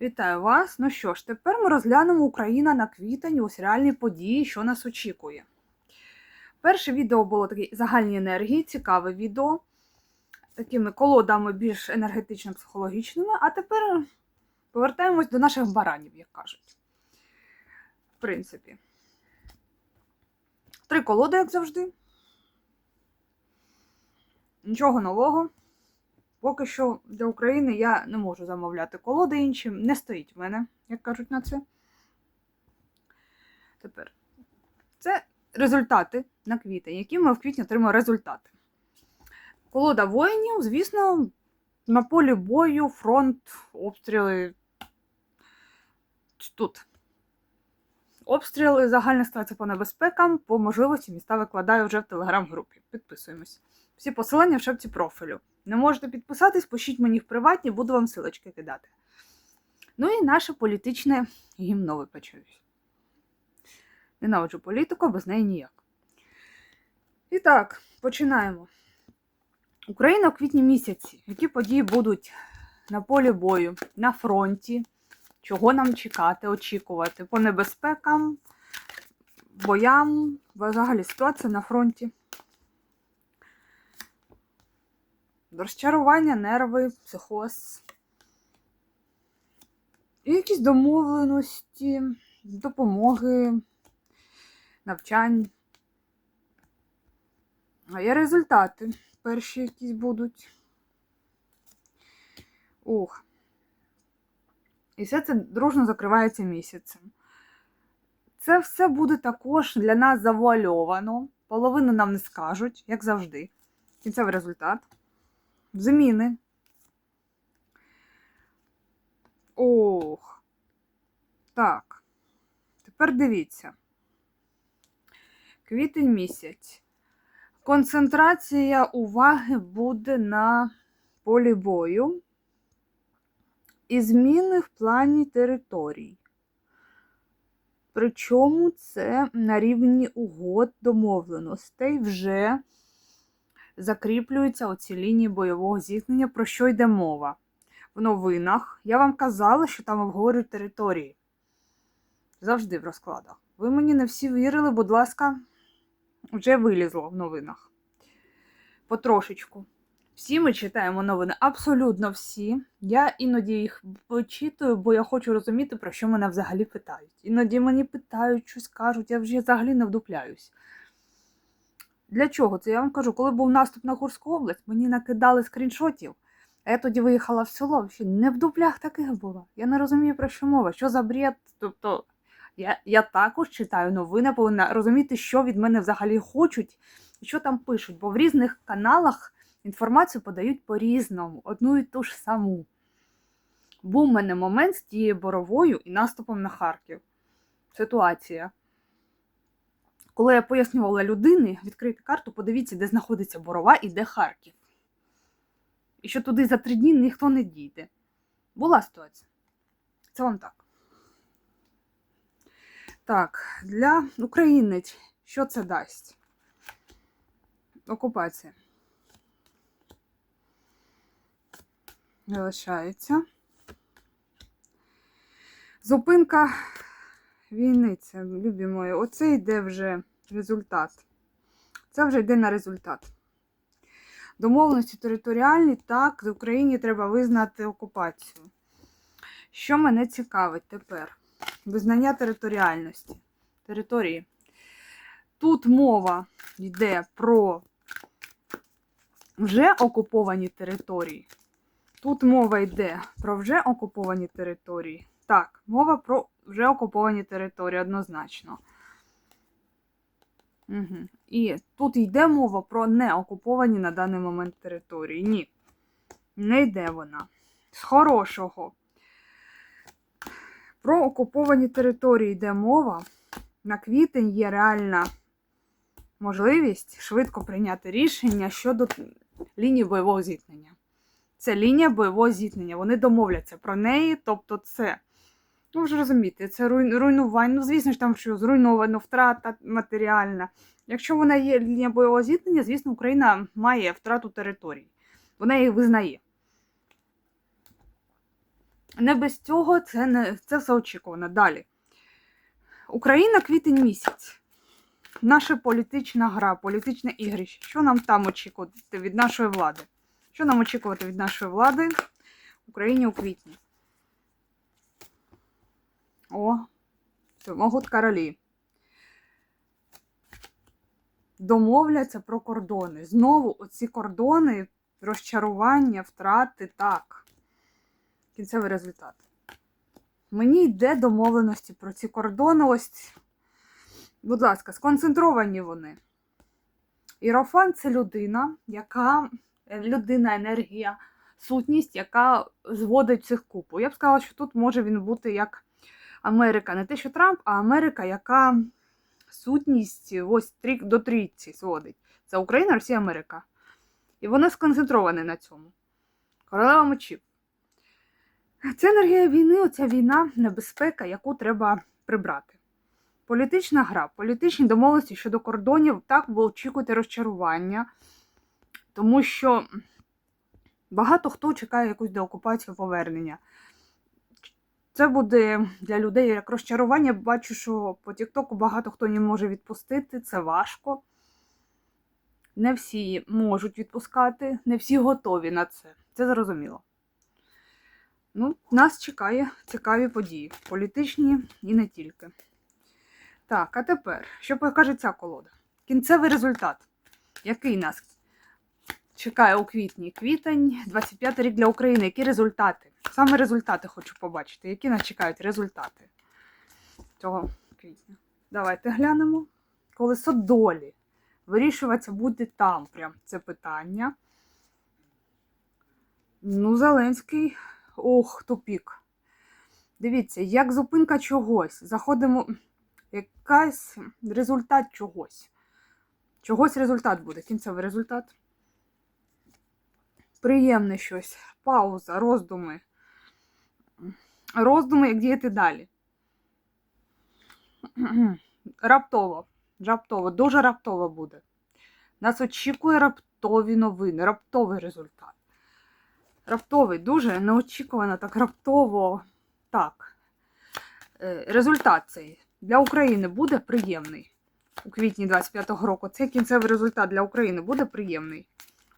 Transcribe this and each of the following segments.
Вітаю вас! Ну що ж, тепер ми розглянемо Україна на квітень, ось реальні події, що нас очікує. Перше відео було такі загальні енергії, цікаве відео, такими колодами більш енергетично-психологічними, а тепер повертаємось до наших баранів, як кажуть. В принципі, три колоди, як завжди. Нічого нового. Поки що для України я не можу замовляти колоди інші, не стоїть в мене, як кажуть на це. Тепер це результати на квітень, які ми в квітні отримали результати. Колода воїнів, звісно, на полі бою, фронт, обстріли. Тут. Обстріли, загальна ситуація по небезпекам, по можливості міста викладаю вже в телеграм-групі. Підписуємось. Всі посилання в шапці профілю. Не можете підписатись, пишіть мені в приватні, буду вам силочки кидати. Ну і наше політичне гімно випечуюсь. Ненавиджу політику, без неї ніяк. І так, починаємо. Україна в квітні місяці. Які події будуть на полі бою, на фронті? Чого нам чекати, очікувати? По небезпекам, боям, взагалі ситуація на фронті. Розчарування, нерви, психоз. І якісь домовленості, допомоги, навчань. А є результати. Перші якісь будуть. Ух. І все це дружно закривається місяцем. Це все буде також для нас завуальовано. Половину нам не скажуть, як завжди. Кінцевий результат. Зміни. Ох. Так. Тепер дивіться. Квітень місяць. Концентрація уваги буде на полі бою і зміни в плані територій. Причому це на рівні угод домовленостей вже закріплюються оці лінії бойового зіткнення, про що йде мова. В новинах я вам казала, що там обговорюють території. Завжди в розкладах. Ви мені не всі вірили, будь ласка, вже вилізло в новинах. Потрошечку. Всі ми читаємо новини, абсолютно всі. Я іноді їх почитую, бо я хочу розуміти, про що мене взагалі питають. Іноді мені питають, щось кажуть, я вже взагалі не вдупляюсь. Для чого це? Я вам кажу, коли був наступ на Курську область, мені накидали скріншотів, а я тоді виїхала в село, ще не в дуплях таких було. Я не розумію, про що мова, що за бред. Тобто я, я також читаю новини, повинна розуміти, що від мене взагалі хочуть і що там пишуть, бо в різних каналах інформацію подають по-різному, одну і ту ж саму. Був у мене момент з тією боровою і наступом на Харків. Ситуація. Коли я пояснювала людині, відкрийте карту, подивіться, де знаходиться Борова і де Харків. І що туди за три дні ніхто не дійде. Була ситуація. Це вам так. Так, для України що це дасть? Окупація. Залишається. Зупинка війни, це, любі мої, оце йде вже результат. Це вже йде на результат. Домовленості територіальні, так, Україні треба визнати окупацію. Що мене цікавить тепер? Визнання територіальності. Території. Тут мова йде про вже окуповані території. Тут мова йде про вже окуповані території. Так, мова про вже окуповані території однозначно. Угу. І тут йде мова про неокуповані на даний момент території. Ні, не йде вона. З хорошого. Про окуповані території йде мова. На квітень є реальна можливість швидко прийняти рішення щодо лінії бойового зіткнення. Це лінія бойового зіткнення. Вони домовляться про неї, тобто це. Ну, ви ж розумієте, це руйнування. Ну, звісно ж, там що зруйновано, втрата матеріальна. Якщо вона є лінія бойового зіткнення, звісно, Україна має втрату територій. Вона їх визнає. Не без цього це, не, це все очікувано. Далі. Україна квітень місяць. Наша політична гра, політичне ігрище. Що нам там очікувати від нашої влади? Що нам очікувати від нашої влади в Україні у квітні? О, це можуть королі. Домовляться про кордони. Знову оці кордони, розчарування, втрати, так. Кінцевий результат. Мені йде домовленості про ці кордони. Ось, будь ласка, сконцентровані вони. Ірофан це людина, яка людина, енергія, сутність, яка зводить цих купу. Я б сказала, що тут може він бути як Америка, не те, що Трамп, а Америка, яка сутність ось до трійці зводить. Це Україна, Росія, Америка. І вони сконцентровані на цьому. Королева мечів. Це енергія війни, оця війна, небезпека, яку треба прибрати. Політична гра, політичні домовленості щодо кордонів, так, ви очікуєте розчарування, тому що багато хто чекає якусь деокупацію повернення. Це буде для людей як розчарування. Бачу, що по Тіктоку багато хто не може відпустити, це важко. Не всі можуть відпускати, не всі готові на це. Це зрозуміло. Ну, нас чекає цікаві події, політичні і не тільки. Так, а тепер, що покаже ця колода? Кінцевий результат. Який нас чекає у квітні? Квітень, 25 рік для України. Які результати? Саме результати хочу побачити. Які нас чекають результати цього квітня? Давайте глянемо. Колесо долі. Вирішуватися буде там. Прям це питання. Ну, Зеленський. Ох, тупік. Дивіться, як зупинка чогось. Заходимо. Якась результат чогось. Чогось результат буде. Кінцевий результат. Приємне щось. Пауза, роздуми. Роздуми, як діяти далі. Раптово. Раптово, дуже раптово буде. Нас очікує раптові новини, раптовий результат. Раптовий, дуже неочікувано, так раптово. Так. Е, Результат цей для України буде приємний у квітні 25-го року. Цей кінцевий результат для України буде приємний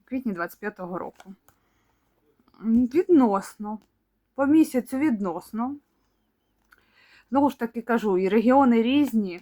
у квітні 25-го року. Відносно. По місяцю відносно. Знову ж таки кажу, і регіони різні.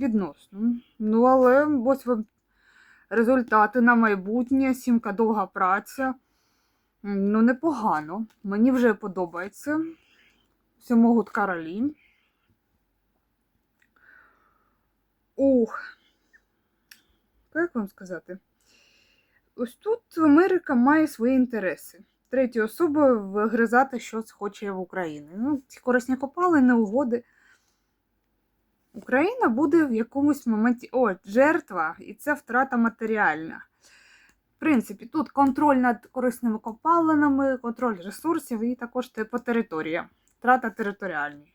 Відносно. Ну, але ось вам результати на майбутнє, сімка довга праця. Ну, непогано. Мені вже подобається. Можуть королі. Ух. Як вам сказати? Ось тут Америка має свої інтереси. Треті особи вигризати щось хоче в Україні. Ну, ці корисні копалини, угоди. Україна буде в якомусь моменті. О, жертва, і це втрата матеріальна. В принципі, тут контроль над корисними копалинами, контроль ресурсів і також по територіям. Втрата територіальної.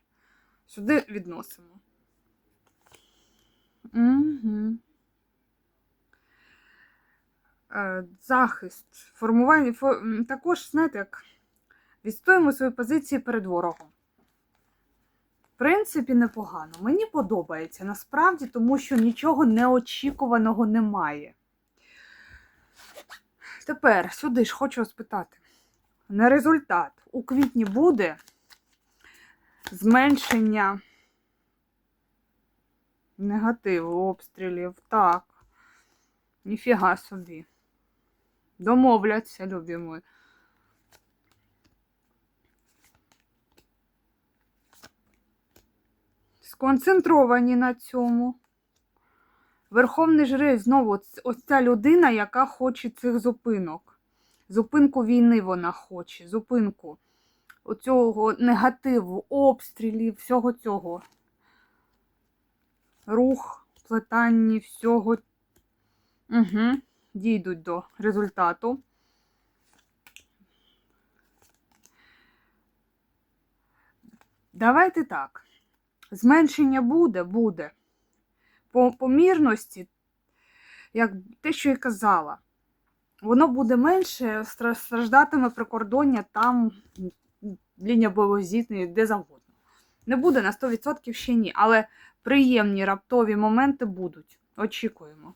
Сюди відносимо. Угу. Е, Захист, формування. Також, знаєте, як відстоїмо свої позиції перед ворогом. В принципі, непогано. Мені подобається насправді, тому що нічого неочікуваного немає. Тепер сюди ж хочу спитати. На результат у квітні буде зменшення негативу обстрілів. Так. Ніфіга собі. Домовляться, любі мої. Сконцентровані на цьому. Верховний жрець знову ось ця людина, яка хоче цих зупинок. Зупинку війни вона хоче, зупинку оцього негативу, обстрілів, всього цього. Рух, плетанні, всього. Угу. Дійдуть до результату. Давайте так. Зменшення буде, буде. По помірності, як те, що я казала. Воно буде менше, страждатиме прикордоння там, лінія бойового де завгодно. Не буде на 100% ще ні, але приємні раптові моменти будуть. Очікуємо.